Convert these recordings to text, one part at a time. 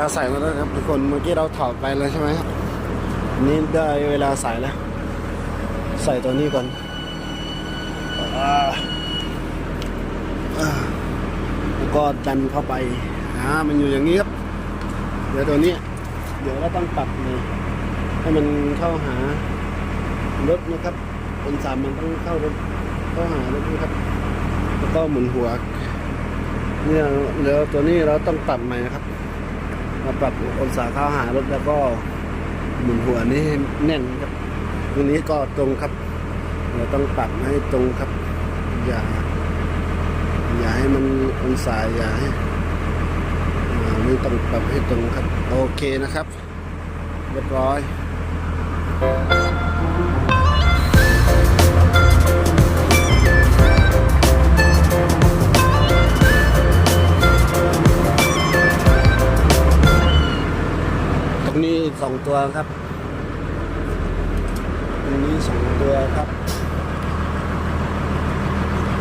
เราใส่มาแล้วครับทุกคนเมื่อกี้เราถอดไปเลยใช่ไหมครับนี่ได้เวลาใส่แล้ว ใส่ตัวนี้ก่อนแล้วก็ดันเข้าไปอ่ามันอยู่อย่างนี้ครับ เดี๋ยวตัวนี้ เดี๋ยวเราต้องปรับเลยให้มันเข้าหารถนะครับเป็นสามมันต้องเข้ารถเข้าหารถนะครับ แล้วก็หมุนหัวเนี่ยแล้วตัวนี้เราต้องปรับใหม่นะครับ มาปรับองศาเข้าหารถแล้วก็หมุนหัวนี่แน่นครับตรงนี้ก็ตรงครับ เราต้องปรับให้ตรงครับ อย่า อย่าให้มันองศาอย่าให้อ่านี่ต้องปรับให้ตรงครับ โอเคนะครับ เรียบร้อย องตัวครับตรงนี้สองตัวครับ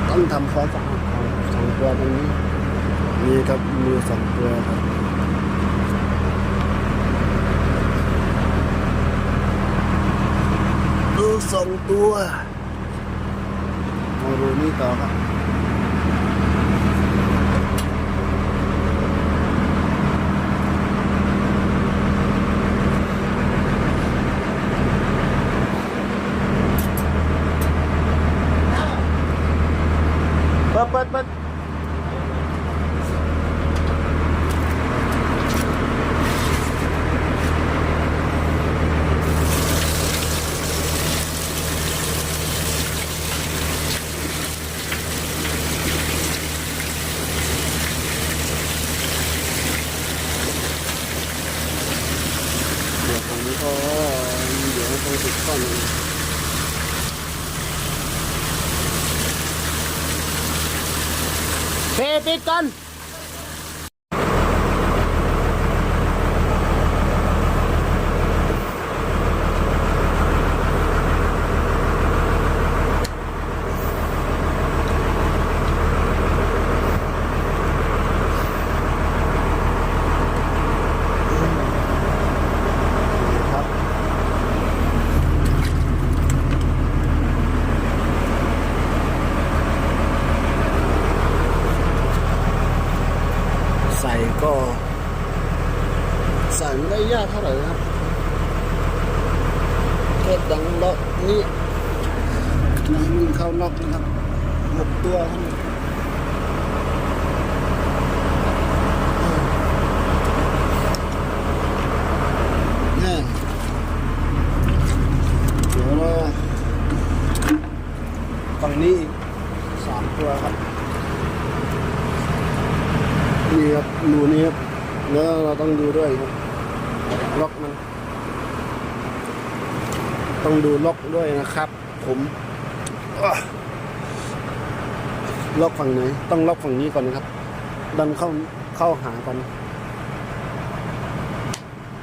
ต้องทำฟอนต์สองสองตัวตรงนี้นี่ครับมือสองตัวครับมือสองตัวมาดูนี่ต่อครับ เปิดเปิดเปิดเดี๋ยวตรงนี้ก็ เดี๋ยวต้องติดก้อนหนึ่งเพปิดกันครับใส่ ก็ใส่ไม่ได้ยากเท่าไหร่นะครับแค่ดังล็อกนี่ดังเข้าล็อกนะครับหกตัวเท่านั้นแน่เดี๋ยวฝั่งนี้อีกสามตัวครับ นี่ครับรูนี้ครับแล้วเราต้องดูด้วยครับล็อกมัน ต้องดูล็อกด้วยนะครับ ผมล็อกฝั่งไหนต้องล็อกฝั่งนี้ก่อนนะครับ ดันเข้าเข้าหาก่อน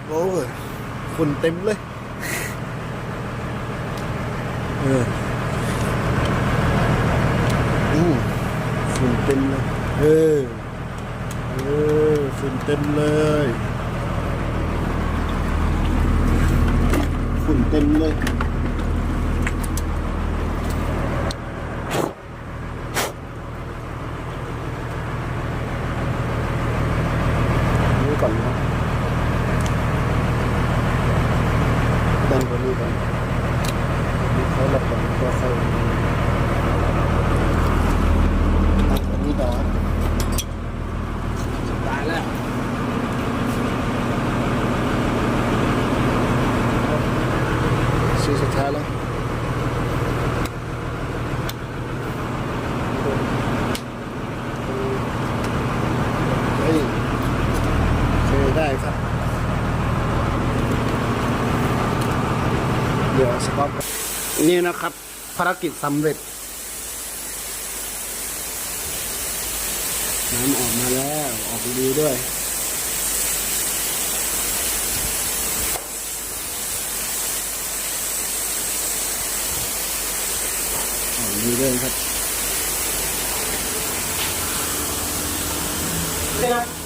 โอ้ยฝุ่นเต็มเลยเอออืมฝุ่นเต็มเลยเออ เออฝุ่นเต็มเลยฝุ่นเต็มเลยนี่ก่อนนะดันตัวนี้ก่อนนี่เขาหลับก่อนตัวเขาตั้งตัวนี้ต่อายแล้วสีสุดท้ายแล้วเฮ้ยเคได้ครับ เดี๋ยวสต็อปนี่นะครับ ภารกิจสำเร็จน้ำออกมาแล้ว ดีๆด้วยดีด้วยครับ